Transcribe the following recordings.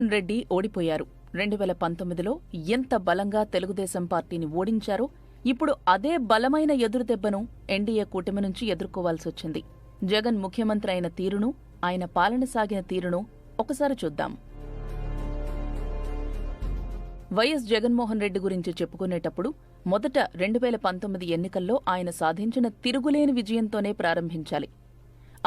రెడ్డి ఓడిపోయారు. రెండు వేల పంతొమ్మిదిలో ఎంత బలంగా తెలుగుదేశం పార్టీని ఓడించారో ఇప్పుడు అదే బలమైన ఎదురుదెబ్బను ఎన్డీఏ కూటమి నుంచి ఎదుర్కోవాల్సొచ్చింది జగన్ ముఖ్యమంత్రి అయిన తీరును ఆయన పాలన సాగిన తీరును ఒకసారి చూద్దాం. వైఎస్ జగన్మోహన్ రెడ్డి గురించి చెప్పుకునేటప్పుడు మొదట రెండు వేల పంతొమ్మిది ఎన్నికల్లో ఆయన సాధించిన తిరుగులేని విజయంతోనే ప్రారంభించాలి.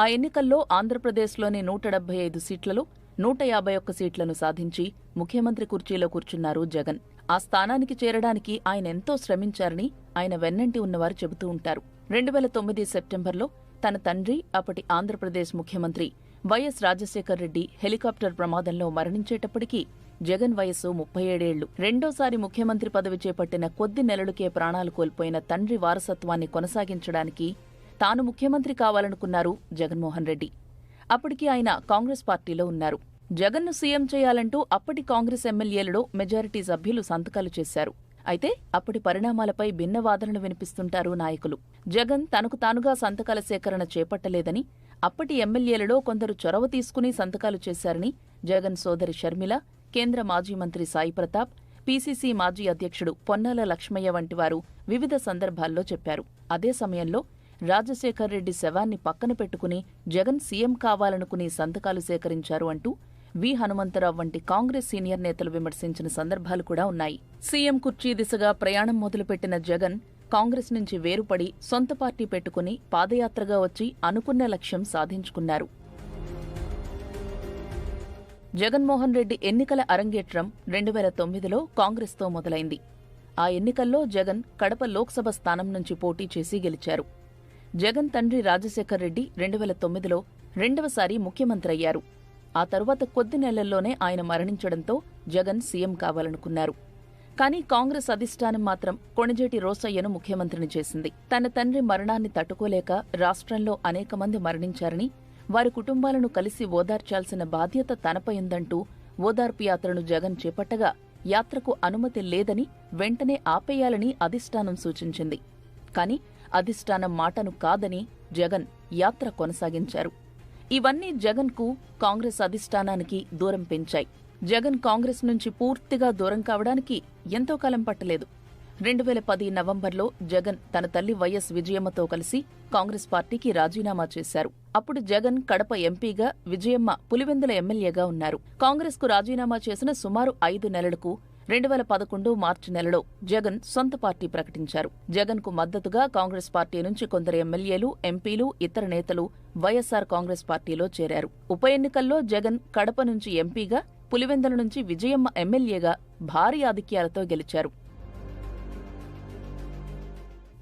ఆ ఎన్నికల్లో ఆంధ్రప్రదేశ్లోని నూట డెబ్బై ఐదు సీట్లలో నూట యాభై ఒక్క సీట్లను సాధించి ముఖ్యమంత్రి కుర్చీలో కూర్చున్నారు జగన్. ఆ స్థానానికి చేరడానికి ఆయన ఎంతో శ్రమించారని ఆయన వెన్నంటి ఉన్నవారు చెబుతూ ఉంటారు. రెండు వేల తొమ్మిది సెప్టెంబర్లో తన తండ్రి అప్పటి ఆంధ్రప్రదేశ్ ముఖ్యమంత్రి వైఎస్ రాజశేఖర్ రెడ్డి హెలికాప్టర్ ప్రమాదంలో మరణించేటప్పటికీ జగన్ వయస్సు ముప్పై ఏడేళ్ళు. రెండోసారి ముఖ్యమంత్రి పదవి చేపట్టిన కొద్ది నెలలకే ప్రాణాలు కోల్పోయిన తండ్రి వారసత్వాన్ని కొనసాగించడానికి తాను ముఖ్యమంత్రి కావాలనుకున్నారు జగన్మోహన్ రెడ్డి. అప్పటికి ఆయన కాంగ్రెస్ పార్టీలో ఉన్నారు. జగన్ను సీఎం చేయాలంటూ అప్పటి కాంగ్రెస్ ఎమ్మెల్యేలలో మెజారిటీ సభ్యులు సంతకాలు చేశారు. అయితే అప్పటి పరిణామాలపై భిన్న వాదనలు వినిపిస్తుంటారు నాయకులు. జగన్ తనకు తానుగా సంతకాల సేకరణ చేపట్టలేదని అప్పటి ఎమ్మెల్యేలలో కొందరు చొరవ తీసుకుని సంతకాలు చేశారని జగన్ సోదరి షర్మిల కేంద్ర మాజీ మంత్రి సాయి ప్రతాప్ పీసీసీ మాజీ అధ్యక్షుడు పొన్నాల లక్ష్మయ్య వంటి వారు వివిధ సందర్భాల్లో చెప్పారు. అదే సమయంలో రాజశేఖర్ రెడ్డి శవాన్ని పక్కన పెట్టుకుని జగన్ సీఎం కావాలనుకుని సంతకాలు సేకరించారు అంటూ వి. హనుమంతరావు వంటి కాంగ్రెస్ సీనియర్ నేతలు విమర్శించిన సందర్భాలు కూడా ఉన్నాయి. సీఎం కుర్చీ దిశగా ప్రయాణం మొదలుపెట్టిన జగన్ కాంగ్రెస్ నుంచి వేరుపడి సొంత పార్టీ పెట్టుకుని పాదయాత్రగా వచ్చి అనుకున్న లక్ష్యం సాధించుకున్నారు. జగన్మోహన్ రెడ్డి ఎన్నికల అరంగేట్రం రెండు వేల తొమ్మిదిలో కాంగ్రెస్తో మొదలైంది. ఆ ఎన్నికల్లో జగన్ కడప లోక్సభ స్థానం నుంచి పోటీ చేసి గెలిచారు. జగన్ తండ్రి రాజశేఖర్ రెడ్డి రెండు వేల తొమ్మిదిలో రెండవసారి ముఖ్యమంత్రి అయ్యారు ఆ తరువాత కొద్ది నెలల్లోనే ఆయన మరణించడంతో జగన్ సీఎం కావాలనుకున్నారు. కానీ కాంగ్రెస్ అధిష్టానం మాత్రం కొణిజేటి రోసయ్యను ముఖ్యమంత్రిని చేసింది. తన తండ్రి మరణాన్ని తట్టుకోలేక రాష్ట్రంలో అనేక మంది మరణించారని వారి కుటుంబాలను కలిసి ఓదార్చాల్సిన బాధ్యత తనపై ఉందంటూ ఓదార్పు యాత్రను జగన్ చేపట్టగా యాత్రకు అనుమతి లేదని వెంటనే ఆపేయాలని అధిష్టానం సూచించింది. కాని అధిష్టానం మాటను కాదని జగన్ యాత్ర కొనసాగించారు. ఇవన్నీ జగన్కు కాంగ్రెస్ అధిష్టానానికి దూరం పెంచాయి. జగన్ కాంగ్రెస్ నుంచి పూర్తిగా దూరం కావడానికి ఎంతో కాలం పట్టలేదు. రెండు వేల పది నవంబర్లో జగన్ తన తల్లి వైఎస్ విజయమ్మతో కలిసి కాంగ్రెస్ పార్టీకి రాజీనామా చేశారు. అప్పుడు జగన్ కడప ఎంపీగా విజయమ్మ పులివెందుల ఎమ్మెల్యేగా ఉన్నారు. కాంగ్రెస్కు రాజీనామా చేసిన సుమారు ఐదు నెలలకు రెండు వేల పదకొండు మార్చి నెలలో జగన్ సొంత పార్టీ ప్రకటించారు. జగన్కు మద్దతుగా కాంగ్రెస్ పార్టీ నుంచి కొందరు ఎమ్మెల్యేలు ఎంపీలు ఇతర నేతలు వైఎస్సార్ కాంగ్రెస్ పార్టీలో చేరారు. ఉప ఎన్నికల్లో జగన్ కడప నుంచి ఎంపీగా పులివెందుల నుంచి విజయమ్మ ఎమ్మెల్యేగా భారీ ఆధిక్యాలతో గెలిచారు.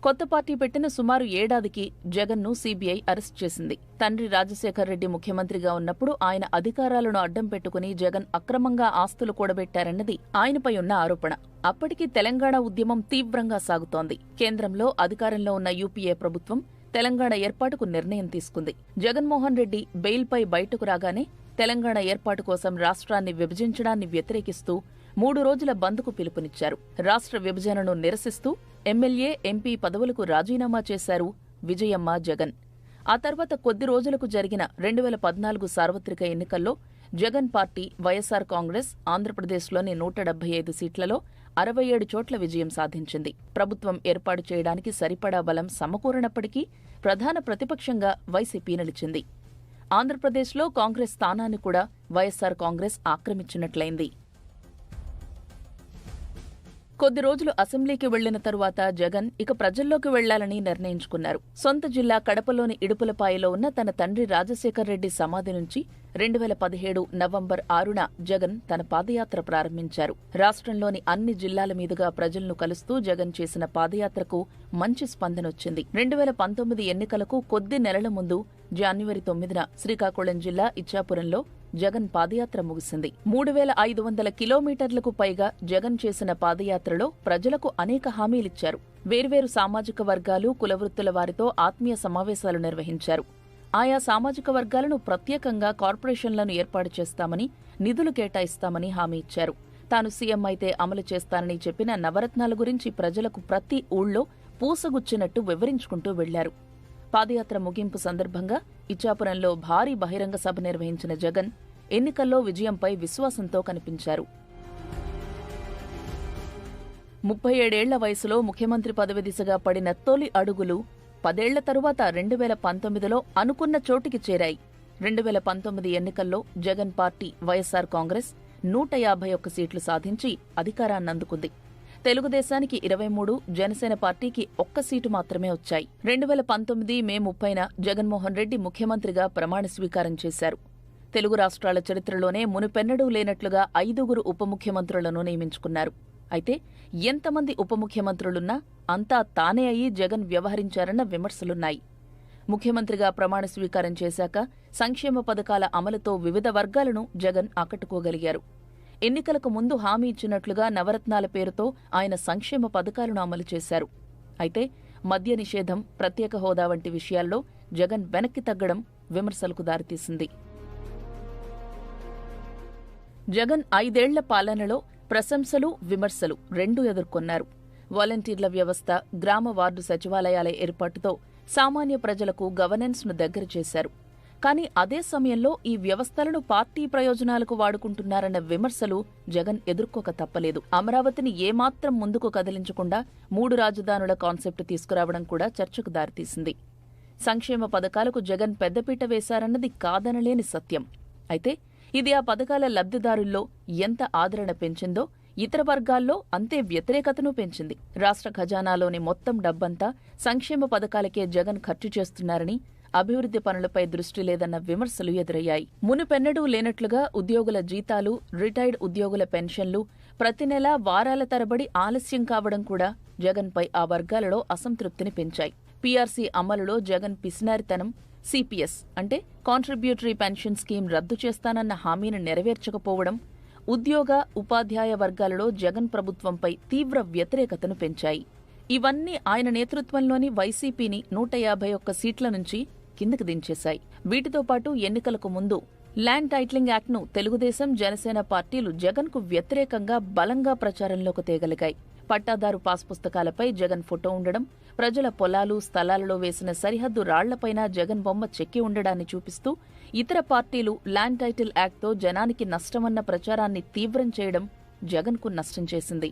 కొత్త పార్టీ పెట్టిన సుమారు ఏడాదికి జగన్ను సీబీఐ అరెస్ట్ చేసింది. తండ్రి రాజశేఖర్ రెడ్డి ముఖ్యమంత్రిగా ఉన్నప్పుడు ఆయన అధికారాలను అడ్డం పెట్టుకుని జగన్ అక్రమంగా ఆస్తులు కూడబెట్టారన్నది ఆయనపై ఉన్న ఆరోపణ. అప్పటికి తెలంగాణ ఉద్యమం తీవ్రంగా సాగుతోంది. కేంద్రంలో అధికారంలో ఉన్న యూపీఏ ప్రభుత్వం తెలంగాణ ఏర్పాటుకు నిర్ణయం తీసుకుంది. జగన్మోహన్ రెడ్డి బెయిల్పై బయటకు రాగానే తెలంగాణ ఏర్పాటు కోసం రాష్ట్రాన్ని విభజించడాన్ని వ్యతిరేకిస్తూ మూడు రోజుల బంద్కు పిలుపునిచ్చారు. రాష్ట్ర విభజనను నిరసిస్తూ ఎమ్మెల్యే ఎంపీ పదవులకు రాజీనామా చేశారు విజయమ్మ జగన్. ఆ తర్వాత కొద్ది రోజులకు జరిగిన రెండు వేల పద్నాలుగు సార్వత్రిక ఎన్నికల్లో జగన్ పార్టీ వైఎస్సార్ కాంగ్రెస్ ఆంధ్రప్రదేశ్లోని నూట డెబ్బై ఐదు సీట్లలో అరవై ఏడు చోట్ల విజయం సాధించింది. ప్రభుత్వం ఏర్పాటు చేయడానికి సరిపడా బలం సమకూరనప్పటికీ ప్రధాన ప్రతిపక్షంగా వైసీపీ నిలిచింది. ఆంధ్రప్రదేశ్లో కాంగ్రెస్ స్థానాన్ని కూడా వైఎస్సార్ కాంగ్రెస్ ఆక్రమించినట్లయింది. కొద్ది రోజులు అసెంబ్లీకి వెళ్ళిన తరువాత జగన్ ఇక ప్రజల్లోకి వెళ్ళాలని నిర్ణయించుకున్నారు. సొంత జిల్లా కడపలోని ఇడుపులపాయలో ఉన్న తన తండ్రి రాజశేఖర్ రెడ్డి సమాధి నుంచి రెండు వేల పదిహేడు నవంబర్ ఆరున జగన్ తన పాదయాత్ర ప్రారంభించారు. రాష్ట్రంలోని అన్ని జిల్లాల మీదుగా ప్రజలను కలుస్తూ జగన్ చేసిన పాదయాత్రకు మంచి స్పందనొచ్చింది. రెండు వేల పంతొమ్మిది ఎన్నికలకు కొద్ది నెలల ముందు జనవరి తొమ్మిదిన శ్రీకాకుళం జిల్లా ఇచ్చాపురంలో జగన్ పాదయాత్ర ముగిసింది. మూడు వేల ఐదు వందల కిలోమీటర్లకు పైగా జగన్ చేసిన పాదయాత్రలో ప్రజలకు అనేక హామీలిచ్చారు. వేర్వేరు సామాజిక వర్గాలు కులవృత్తుల వారితో ఆత్మీయ సమావేశాలు నిర్వహించారు. ఆయా సామాజిక వర్గాలను ప్రత్యేకంగా కార్పొరేషన్లను ఏర్పాటు చేస్తామని నిధులు కేటాయిస్తామని హామీ ఇచ్చారు. తాను సీఎం అయితే అమలు చేస్తానని చెప్పిన నవరత్నాల గురించి ప్రజలకు ప్రతి ఊళ్ళో పూసగుచ్చినట్టు వివరించుకుంటూ వెళ్ళారు. పాదయాత్ర ముగింపు సందర్భంగా ఇచ్చాపురంలో భారీ బహిరంగ సభ నిర్వహించిన జగన్ ఎన్నికల్లో విజయంపై విశ్వాసంతో కనిపించారు. ముప్పై ఏడేళ్ళ వయసులో ముఖ్యమంత్రి పదవి దిశగా పడిన తొలి అడుగులు పదేళ్ళ తరువాత రెండు వేల పంతొమ్మిదిలో అనుకున్న చోటికి చేరాయి. రెండు వేల పంతొమ్మిది ఎన్నికల్లో జగన్ పార్టీ వైఎస్సార్ కాంగ్రెస్ నూట యాభై ఒక్క సీట్లు సాధించి అధికారాన్నందుకుంది. తెలుగుదేశానికి ఇరవై మూడు జనసేన పార్టీకి ఒక్క సీటు మాత్రమే వచ్చాయి. రెండు వేల పంతొమ్మిది మే ముప్పైన జగన్మోహన్ రెడ్డి ముఖ్యమంత్రిగా ప్రమాణ స్వీకారం చేశారు. తెలుగు రాష్ట్రాల చరిత్రలోనే మునుపెన్నడూ లేనట్లుగా ఐదుగురు ఉప ముఖ్యమంత్రులను నియమించుకున్నారు. అయితే ఎంతమంది ఉప ముఖ్యమంత్రులున్నా అంతా తానే అయి జగన్ వ్యవహరించారన్న విమర్శలున్నాయి. ముఖ్యమంత్రిగా ప్రమాణ స్వీకారం చేశాక సంక్షేమ పథకాల అమలుతో వివిధ వర్గాలను జగన్ ఆకట్టుకోగలిగారు. ఎన్నికలకు ముందు హామీ ఇచ్చినట్లుగా నవరత్నాల పేరుతో ఆయన సంక్షేమ పథకాలను అమలు చేశారు. అయితే మద్య నిషేధం ప్రత్యేక హోదా వంటి విషయాల్లో జగన్ వెనక్కి తగ్గడం విమర్శలకు దారితీసింది. జగన్ ఐదేళ్ళ పాలనలో ప్రశంసలు విమర్శలు రెండూ ఎదుర్కొన్నారు. వాలంటీర్ల వ్యవస్థ గ్రామ వార్డు సచివాలయాల ఏర్పాటుతో సామాన్య ప్రజలకు గవర్నెన్స్ను దగ్గర చేశారు. కానీ అదే సమయంలో ఈ వ్యవస్థలను పార్టీ ప్రయోజనాలకు వాడుకుంటున్నారన్న విమర్శలు జగన్ ఎదుర్కోక తప్పలేదు. అమరావతిని ఏమాత్రం ముందుకు కదిలించకుండా మూడు రాజధానుల కాన్సెప్ట్ తీసుకురావడం కూడా చర్చకు దారితీసింది. సంక్షేమ పథకాలకు జగన్ పెద్దపీట వేశారన్నది కాదనలేని సత్యం. అయితే ఇది ఆ పథకాల లబ్ధిదారుల్లో ఎంత ఆదరణ పెంచిందో ఇతర వర్గాల్లో అంతే వ్యతిరేకతను పెంచింది. రాష్ట్ర ఖజానాలోని మొత్తం డబ్బంతా సంక్షేమ పథకాలకే జగన్ ఖర్చు చేస్తున్నారని అభివృద్ధి పనులపై దృష్టి లేదన్న విమర్శలు ఎదురయ్యాయి. మునుపెన్నడూ లేనట్లుగా ఉద్యోగుల జీతాలు రిటైర్డ్ ఉద్యోగుల పెన్షన్లు ప్రతి నెలా వారాల తరబడి ఆలస్యం కావడం కూడా జగన్పై ఆ వర్గాలలో అసంతృప్తిని పెంచాయి. పీఆర్సీ అమలులో జగన్ పిసినారితనం సిపిఎస్ అంటే కాంట్రిబ్యూటరీ పెన్షన్ స్కీమ్ రద్దు చేస్తానన్న హామీని నెరవేర్చకపోవడం ఉద్యోగ ఉపాధ్యాయ వర్గాలలో జగన్ ప్రభుత్వంపై తీవ్ర వ్యతిరేకతను పెంచాయి. ఇవన్నీ ఆయన నేతృత్వంలోని వైసీపీని నూట యాభై ఒక్క సీట్ల నుంచి కిందకి దించేశాయి. వీటితో పాటు ఎన్నికలకు ముందు ల్యాండ్ టైటిలింగ్ యాక్ట్ను తెలుగుదేశం జనసేన పార్టీలు జగన్కు వ్యతిరేకంగా బలంగా ప్రచారంలోకి తేగలిగాయి. పట్టాదారు పాస్ పుస్తకాలపై జగన్ ఫోటో ఉండడం ప్రజల పొలాలు స్థలాలలో వేసిన సరిహద్దు రాళ్ళపైన జగన్ బొమ్మ చెక్కి ఉండడాన్ని చూపిస్తూ ఇతర పార్టీలు ల్యాండ్ టైటిల్ యాక్ట్తో జనానికి నష్టమన్న ప్రచారాన్ని తీవ్రం చేయడం జగన్కు నష్టం చేసింది.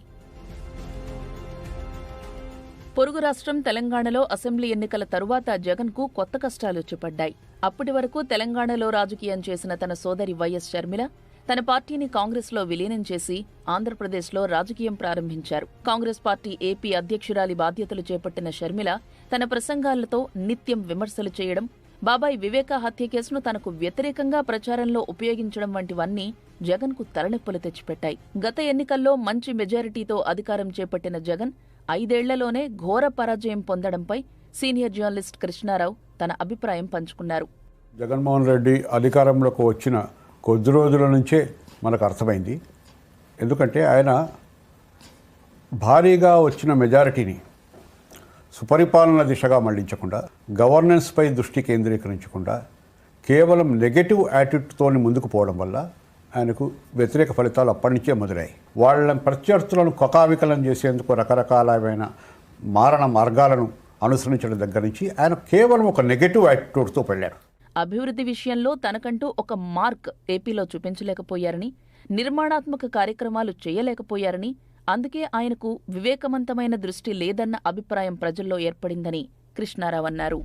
పొరుగు రాష్ట్రం తెలంగాణలో అసెంబ్లీ ఎన్నికల తరువాత జగన్కు కొత్త కష్టాలు వచ్చిపడ్డాయి అప్పటి వరకు తెలంగాణలో రాజకీయం చేసిన తన సోదరి వైఎస్ షర్మిల తన పార్టీని కాంగ్రెస్లో విలీనం చేసి ఆంధ్రప్రదేశ్లో రాజకీయం ప్రారంభించారు. కాంగ్రెస్ పార్టీ ఏపీ అధ్యక్షురాలి బాధ్యతలు చేపట్టిన షర్మిల తన ప్రసంగాలతో నిత్యం విమర్శలు చేయడం బాబాయ్ వివేక హత్య కేసును తనకు వ్యతిరేకంగా ప్రచారంలో ఉపయోగించడం వంటివన్నీ జగన్కు తలనొప్పులు తెచ్చిపెట్టాయి. గత ఎన్నికల్లో మంచి మెజారిటీతో అధికారం చేపట్టిన జగన్ ఐదేళ్ళలోనే ఘోర పరాజయం పొందడంపై సీనియర్ జర్నలిస్ట్ కృష్ణారావు తన అభిప్రాయం పంచుకున్నారు. జగన్మోహన్ రెడ్డి అధికారంలోకి వచ్చిన కొద్ది రోజుల నుంచే మనకు అర్థమైంది. ఎందుకంటే ఆయన భారీగా వచ్చిన మెజారిటీని సుపరిపాలన దిశగా మళ్ళించకుండా గవర్నెన్స్పై దృష్టి కేంద్రీకరించకుండా కేవలం నెగటివ్ యాటిట్యూడ్తోని ముందుకు పోవడం వల్ల ఆయనకు వ్యతిరేక ఫలితాలు అప్పటి నుంచే మొదలయ్యాయి. వాళ్ళ ప్రత్యర్థులను కొకావికలం చేసేందుకు రకరకాలమైన మారణ మార్గాలను అనుసరించడం దగ్గర నుంచి ఆయన కేవలం ఒక నెగటివ్ యాటిట్యూడ్తో వెళ్ళారు అభివృద్ధి విషయంలో తనకంటూ ఒక మార్క్ ఏపీలో చూపించలేకపోయారని నిర్మాణాత్మక కార్యక్రమాలు చేయలేకపోయారని అందుకే ఆయనకు వివేకవంతమైన దృష్టి లేదన్న అభిప్రాయం ప్రజల్లో ఏర్పడిందని కృష్ణారావు అన్నారు.